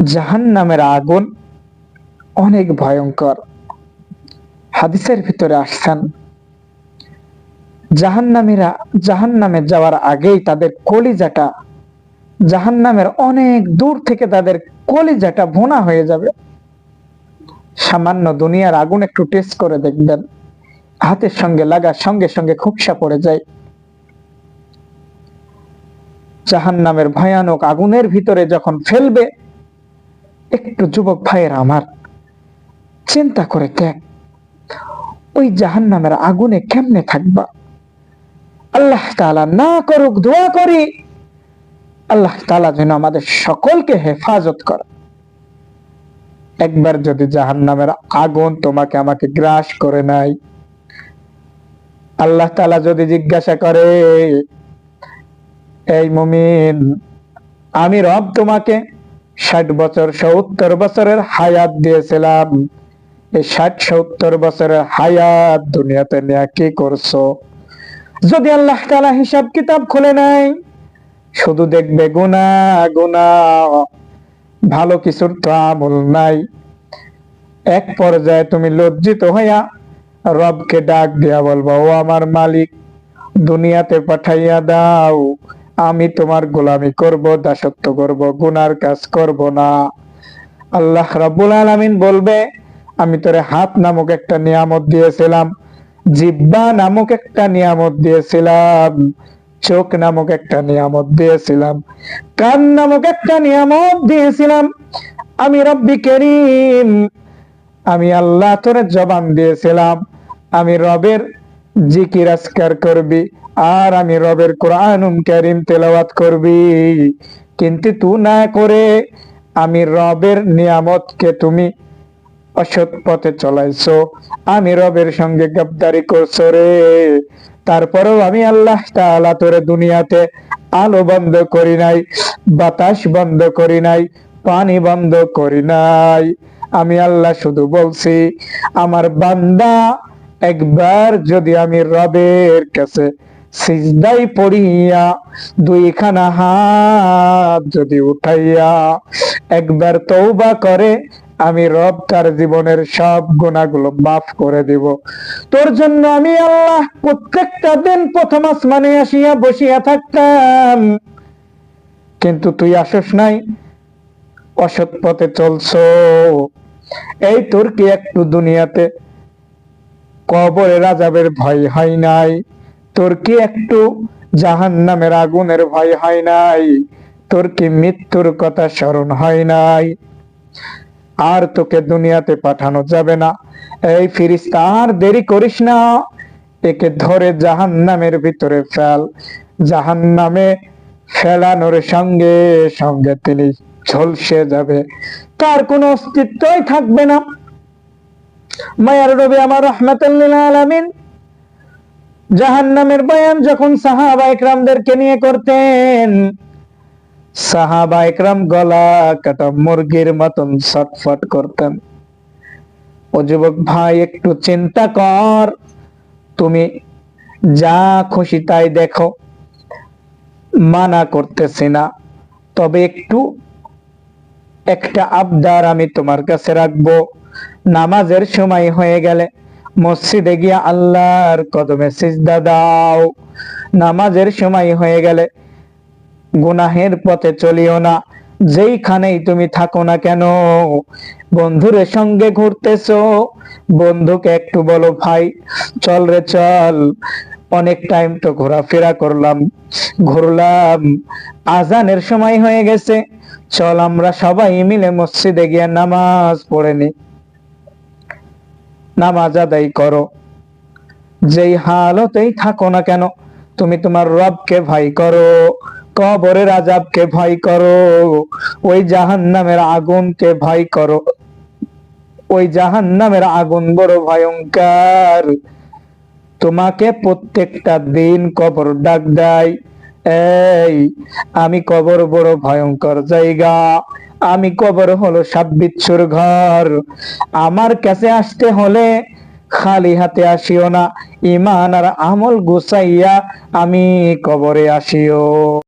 জাহান নামের আগুন অনেক ভয়ঙ্কর। হাদিসের ভিতরে আসছেন, জাহান্নামীরা জাহান নামে যাওয়ার আগেই তাদের কলিজাটা জাহান নামের অনেক দূর থেকে তাদের কলিজাটা ভোনা হয়ে যাবে। সামান্য দুনিয়ার আগুন একটু টেস্ট করে দেখবেন। হাতের সঙ্গে লাগার সঙ্গে সঙ্গে খুবসা পড়ে যায়। জাহান নামের ভয়ানক আগুনের ভিতরে যখন ফেলবে একটু যুবক ভাইয়ের আমার। চিন্তা করে দেখ, ওই জাহান নামের আগুনে কেমনে থাকবা? আল্লাহ তাআলা না করুক দোয়া করি, আল্লাহ তাআলা যেন আমাদের সকলকে হেফাজত করে। একবার যদি জাহান নামের আগুন তোমাকে আমাকে গ্রাস করে নাই, আল্লাহ তাআলা যদি জিজ্ঞাসা করে, এই মুমিন, আমি রব তোমাকে ষাট বছর সত্তর বছরের হায়াত দিয়েছিলাম। এই ষাট সত্তর বছরের হায়াত দুনিয়াতে নিয়ে কি করছ? যদি আল্লাহ তাআলা হিসাব কিতাব খুলে নাই শুধু দেখবে গুনা গুনা ভালো কিছুর তো আমল নাই। এক পর্যায়ে তুমি লজ্জিত হইয়া রবকে ডাক দিয়া বলব, ও আমার মালিক, দুনিয়াতে পাঠাইয়া দাও। আমি তোমার গোলামি করব, দাসত্ব করব, গুনার কাজ করব না। আল্লাহ রাব্বুল আলামিন বলবে, আমি তোরে হাত নামক একটা নিয়ামত দিয়েছিলাম জিব্বা নামক একটা নিয়ামত দিয়েছিলাম, চোখ নামক একটা নিয়ামত দিয়েছিলাম, কান নামক একটা নিয়ামত দিয়েছিলাম। আমি রব্বি করিম, আমি আল্লাহ তোরে জবান দিয়েছিলাম, আমি রবের জিকির আজকার করবি। আর আমি রবের কোরআনুম কারিম তেলাওয়াত করবি। কিন্তু তু না করে আমি রবের নিয়ামতকে তুমি অসৎ পথে চলাইছো। আমি রবের সঙ্গে গদ্দারি করছ রে। তারপরেও আমি আল্লাহ তাআলা তোরে দুনিয়াতে আলো বন্ধ করি নাই, বাতাস বন্ধ করি নাই, পানি বন্ধ করি নাই। আমি আল্লাহ শুধু বলছি, আমার বান্দা একবার যদি আমি রবের কাছে সিজদাই পড়িয়া দুইখানা হাত যদি উঠাইয়া একবার তৌবা করে, আমি রব তার জীবনের সব গুণাগুলো মাফ করে দিব। তোর জন্য আমি আল্লাহ প্রত্যেকটা দিন প্রথম আসমানে আসিয়া বসিয়া থাকতাম। কিন্তু তুই আসস নাই, অসৎ পথে চলছো। এই তোর কি একটু দুনিয়াতে কবরে রাজাবের ভয় হয় নাই? তোর কি একটু জাহান নামের আগুনের ভয় হয় নাই? তোর কি মৃত্যুর কথা স্মরণ হয় নাই? আর তোকে দুনিয়াতে পাঠানো যাবে না। এই ফিরিস্তা, আর দেরি করিস না। একে ধরে জাহান নামের ভিতরে ফেল। জাহান নামে ফেলানোর সঙ্গে সঙ্গে তিনি ঝলসে যাবে। তার কোনো অস্তিত্বই থাকবে না। মায়ার রবি আমার রহমাতুল্লিল আলামিন জাহান্নামের বয়ান যখন সাহাবা একরামদেরকে নিয়ে করতেন, সাহাবা একরাম গলা কাটা মুরগির মতন ছটফট করতেন। ও যুবক, ভাই, একটু চিন্তা কর। তুমি যা খুশি তাই দেখো। মানা করতেছি না। তবে একটু, একটা আবদার আমি তোমার কাছে রাখব। নামাজের সময় হয়ে গেলে মসজিদে গিয়ে আল্লাহর কদমে সিজদা দাও। নামাজের সময় হয়ে গেলে গুনাহের পথে চলিও না। যেইখানেই তুমি থাকো না কেন বন্ধুরের সঙ্গে ঘুরতেছো, বন্ধুকে একটু বলো ভাই, চল রে চল, অনেক টাইম তো ঘোরাফেরা করলাম, ঘুরলাম, আজানের সময় হয়ে গেছে, চল আমরা সবাই মিলে মসজিদে গিয়ে নামাজ পড়ে নি। নামাজ আদায় করো। যেই হালতেই থাকো না কেন, তুমি তোমার রবকে ভয় করো, কবরের আজাবকে ভয় করো, ওই জাহান নামের আগুনকে ভয় করো। ওই জাহান নামের আগুন বড় ভয়ঙ্কর। তোমাকে প্রত্যেকটা দিন কবর ডাক দেয়, এই, আমি কবর বড় ভয়ঙ্কর জায়গা আমি কবর হলো সাব্বিচ্ছুর ঘর। আমার কাছে আসতে হলে খালি হাতে আসিও না ইমান আর আমল গুছাইয়া আমি কবরে আসিও।